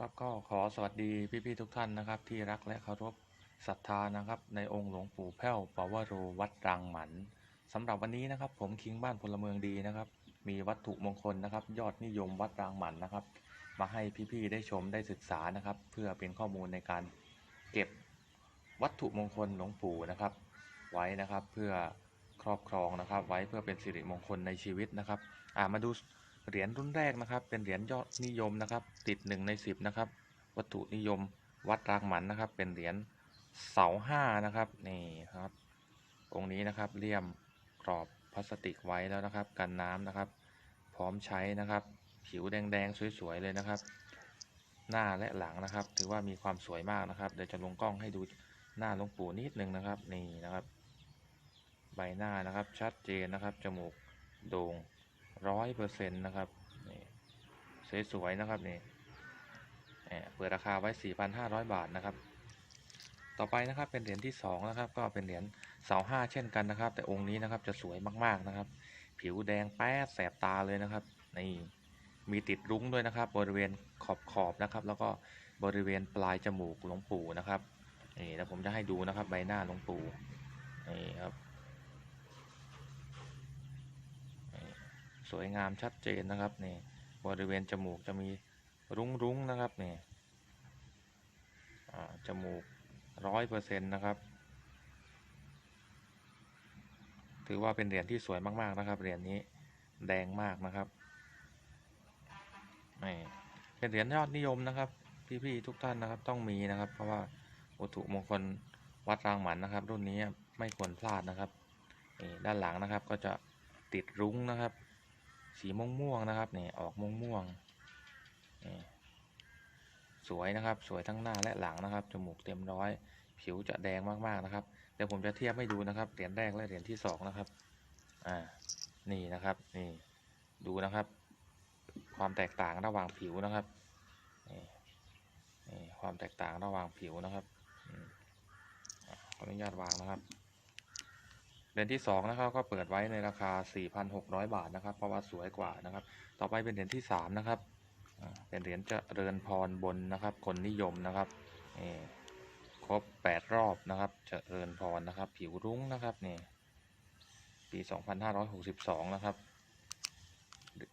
ครับก็ขอสวัสดีพี่ๆทุกท่านนะครับ ที่รักและเคารพศรัทธานะครับ ในองค์หลวงปู่แพ้วปวโรวัดรังหมันสำหรับวันนี้นะครับ ผมคิงบ้านพลเมืองดีนะครับ มีวัตถุมงคลนะครับ ยอดนิยมวัดรังหมันนะครับ มาให้พี่ๆได้ชมได้ศึกษานะครับ เพื่อเป็นข้อมูลในการเก็บวัตถุมงคลหลวงปู่นะครับ ไว้นะครับเพื่อครอบครองนะครับ ไว้เพื่อเป็นสิริมงคลในชีวิตนะครับ อ่ามาดู เหรียญรุ่นแรกนะครับ เป็นเหรียญยอดนิยมนะครับ ติดหนึ่งในสิบนะครับ วัตถุนิยมวัดรางหมันนะครับ เป็นเหรียญเสาห้านะครับนี่ครับ องค์นี้นะครับเลี่ยมกรอบพลาสติกไว้แล้วนะครับ กันน้ำนะครับ พร้อมใช้นะครับ ผิวแดงๆสวยๆเลยนะครับ หน้าและหลังนะครับ ถือว่ามีความสวยมากนะครับ เดี๋ยวจะลงกล้องให้ดูหน้าหลวงปู่นิดนึงนะครับ นี่นะครับ ใบหน้านะครับชัดเจนนะครับ จมูกโด่ง ร้อยเปอร์เซ็นต์นะครับนี่สวยๆนะครับนี่เปิดราคาไว้ 4,500 บาทนะครับ ต่อไปนะครับเป็นเหรียญที่สองนะครับ ก็เป็นเหรียญเสาห้าเช่นกันนะครับ แต่องค์นี้นะครับจะสวยมากๆนะครับ ผิวแดงแป๊ดแสบตาเลยนะครับนี่มีติดรุ้งด้วยนะครับ บริเวณขอบขอบนะครับ แล้วก็บริเวณปลายจมูกหลวงปู่นะครับนี่แล้วผมจะให้ดูนะครับใบหน้าหลวงปู่นี่ครับ สวยงามชัดเจนนะครับนี่บริเวณจมูกจะมีรุ้งๆนะครับนี่จมูกร้อยเปอร์เซ็นต์นะครับ ถือว่าเป็นเหรียญที่สวยมากๆนะครับเหรียญนี้แดงมากนะครับนี่เป็นเหรียญยอดนิยมนะครับ พี่ๆทุกท่านนะครับต้องมีนะครับ เพราะว่าวัตถุมงคลวัดรางหมันนะครับ รุ่นนี้ไม่ควรพลาดนะครับนี่ด้านหลังนะครับก็จะติดรุ้งนะครับ สีม่วงม่วงนะครับนี่ออกม่วงม่วงนี่สวยนะครับสวยทั้งหน้าและหลังนะครับจมูกเต็มร้อย ผิวจะแดงมากๆนะครับเดี๋ยวผมจะเทียบให้ดูนะครับเหรียญแรกและเหรียญที่สองนะครับอ่านี่นะครับนี่ดูนะครับ ความแตกต่างระหว่างผิวนะครับนี่นี่ความแตกต่างระหว่างผิวนะครับขออนุญาตวางนะครับ เหรียญที่สองนะครับก็เปิดไว้ในราคา 4,600 บาทนะครับ เพราะว่าสวยกว่านะครับ ต่อไปเป็นเหรียญที่สามนะครับเป็นเหรียญเจริญพรบนนะครับ คนนิยมนะครับนี่ครบ 8 รอบนะครับเจริญพรนะครับ ผิวรุ้งนะครับนี่ปี 2562 นะครับ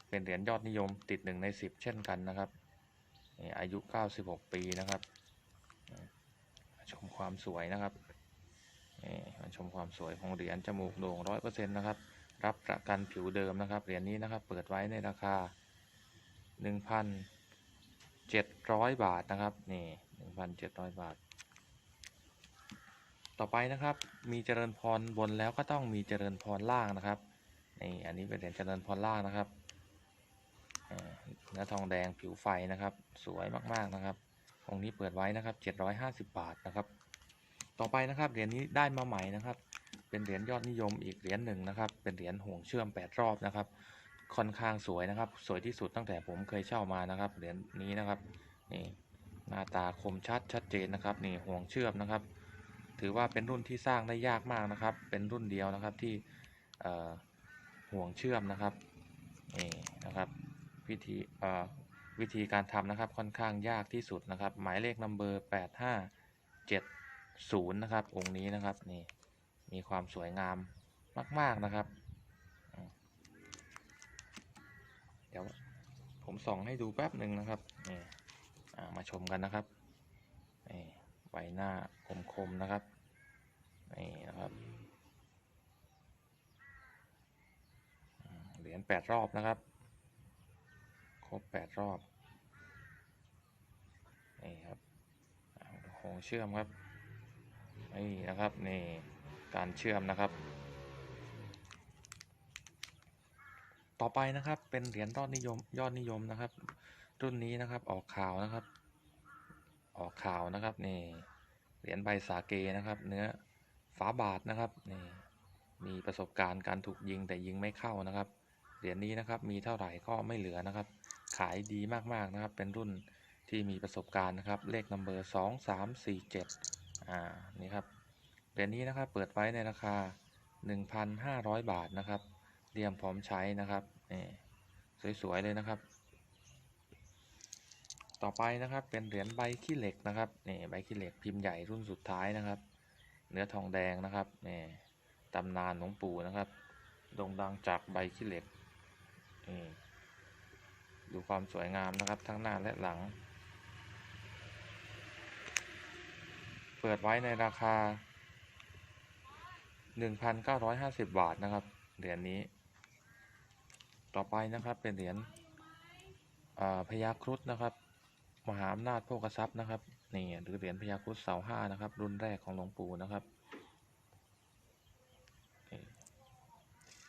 เป็นเหรียญยอดนิยมติดหนึ่งใน 10 เช่นกันนะครับนี่อายุ 96 ปีนะครับ ชมความสวยนะครับ นี่มาชมความสวยของเหรียญจมูกโด่งร้อยเปอร์เซ็นต์นะครับ รับประกันผิวเดิมนะครับ เหรียญนี้นะครับ เปิดไว้ในราคาหนึ่งพันเจ็ดร้อยบาทนะครับ นี่หนึ่งพันเจ็ดร้อยบาท ต่อไปนะครับ มีเจริญพรบนแล้วก็ต้องมีเจริญพรล่างนะครับ นี่อันนี้เป็นเหรียญเจริญพรล่างนะครับเนื้อทองแดงผิวไฟนะครับ สวยมากๆนะครับองค์นี้เปิดไว้นะครับเจ็ดร้อยห้าสิบบาทนะครับ ต่อไปนะครับเหรียญนี้ได้มาใหม่นะครับ เป็นเหรียญยอดนิยมอีกเหรียญหนึ่งนะครับ เป็นเหรียญห่วงเชื่อม 8 รอบนะครับ ค่อนข้างสวยนะครับ สวยที่สุดตั้งแต่ผมเคยเช่ามานะครับเหรียญนี้นะครับนี่หน้าตาคมชัดชัดเจนนะครับนี่ห่วงเชื่อมนะครับ ถือว่าเป็นรุ่นที่สร้างได้ยากมากนะครับ เป็นรุ่นเดียวนะครับที่ห่วงเชื่อมนะครับนี่นะครับวิธีวิธีการทำนะครับค่อนข้างยากที่สุดนะครับ หมายเลขนัมเบอร์แปดห้าเจ็ด ศูนย์นะครับ องค์นี้นะครับนี่มีความสวยงามมาก ๆนะครับ เดี๋ยวผมส่องให้ดูแป๊บหนึ่งนะครับนี่มาชมกันนะครับนี่ใบหน้าคมๆนะครับนี่นะครับเหรียญแปดรอบนะครับ ครบแปดรอบนี่ครับอ่าโหงเชื่อมครับ นี่นะครับนี่การเชื่อมนะครับ ต่อไปนะครับเป็นเหรียญยอดนิยมยอดนิยมนะครับ รุ่นนี้นะครับออกข่าวนะครับ ออกข่าวนะครับนี่เหรียญใบสาเกนะครับ เนื้อฝาบาทนะครับนี่มีประสบการณ์การถูกยิงแต่ยิงไม่เข้านะครับ เหรียญนี้นะครับมีเท่าไหร่ก็ไม่เหลือนะครับ ขายดีมากๆนะครับ เป็นรุ่นที่มีประสบการณ์นะครับ เลขนัมเบอร์สองสามสี่เจ็ด อ่านี่ครับเหรียญนี้นะครับเปิดไว้ในราคา 1,500 บาทนะครับเรียมพร้อมใช้นะครับนี่สวยๆเลยนะครับ ต่อไปนะครับเป็นเหรียญใบขี้เหล็กนะครับนี่ใบขี้เหล็กพิมพ์ใหญ่รุ่นสุดท้ายนะครับ เนื้อทองแดงนะครับนี่ตำนานหลวงปู่นะครับโด่งดังจากใบขี้เหล็กนี่ดูความสวยงามนะครับทั้งหน้าและหลัง เปิดไว้ในราคา 1,950 บาทนะครับ เหรียญนี้ ต่อไปนะครับเป็นเหรียญพญาครุฑนะครับ มหาอำนาจโภคทรัพย์นะครับนี่หรือเหรียญพญาครุฑเสาห้านะครับ รุ่นแรกของหลวงปู่นะครับ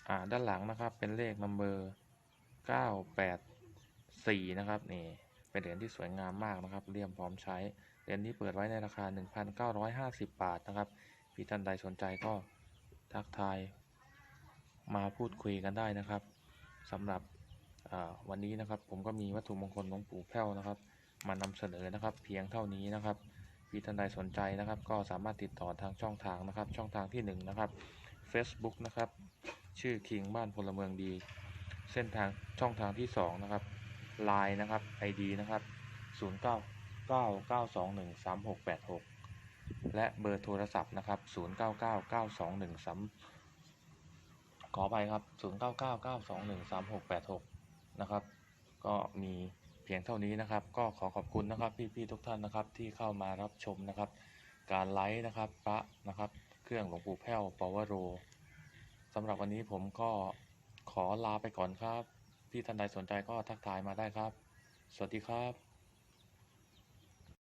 อ่าด้านหลังนะครับเป็นเลขนัมเบอร์เก้าแปดสี่นะครับนี่เป็นเหรียญที่สวยงามมากนะครับเลี่ยมพร้อมใช้ เหรียญนี้เปิดไว้ในราคา 1,950 บาทนะครับพี่ท่านใดสนใจก็ทักทายมาพูดคุยกันได้นะครับสำหรับวันนี้นะครับ ผมก็มีวัตถุมงคลหลวงปู่แพ้วนะครับ มานำเสนอนะครับ เพียงเท่านี้นะครับพี่ท่านใดสนใจนะครับ ก็สามารถติดต่อทางช่องทางนะครับ ช่องทางที่1นะครับ Facebook นะครับ ชื่อคิงบ้านพลเมืองดี เส้นทางช่องทางที่2นะครับ Line นะครับ ID นะครับ 09 99213686 และเบอร์โทรศัพท์นะครับ 099921ขอไปครับ 0999213686 นะครับ ก็มีเพียงเท่านี้นะครับ ก็ขอขอบคุณนะครับพี่ๆทุกท่านนะครับที่เข้ามารับชมนะครับ การไลฟ์นะครับพระนะครับ เครื่องหลวงปู่แพ้วปวโรสำหรับวันนี้ผมก็ขอลาไปก่อนครับ พี่ท่านใดสนใจก็ทักทายมาได้ครับ สวัสดีครับ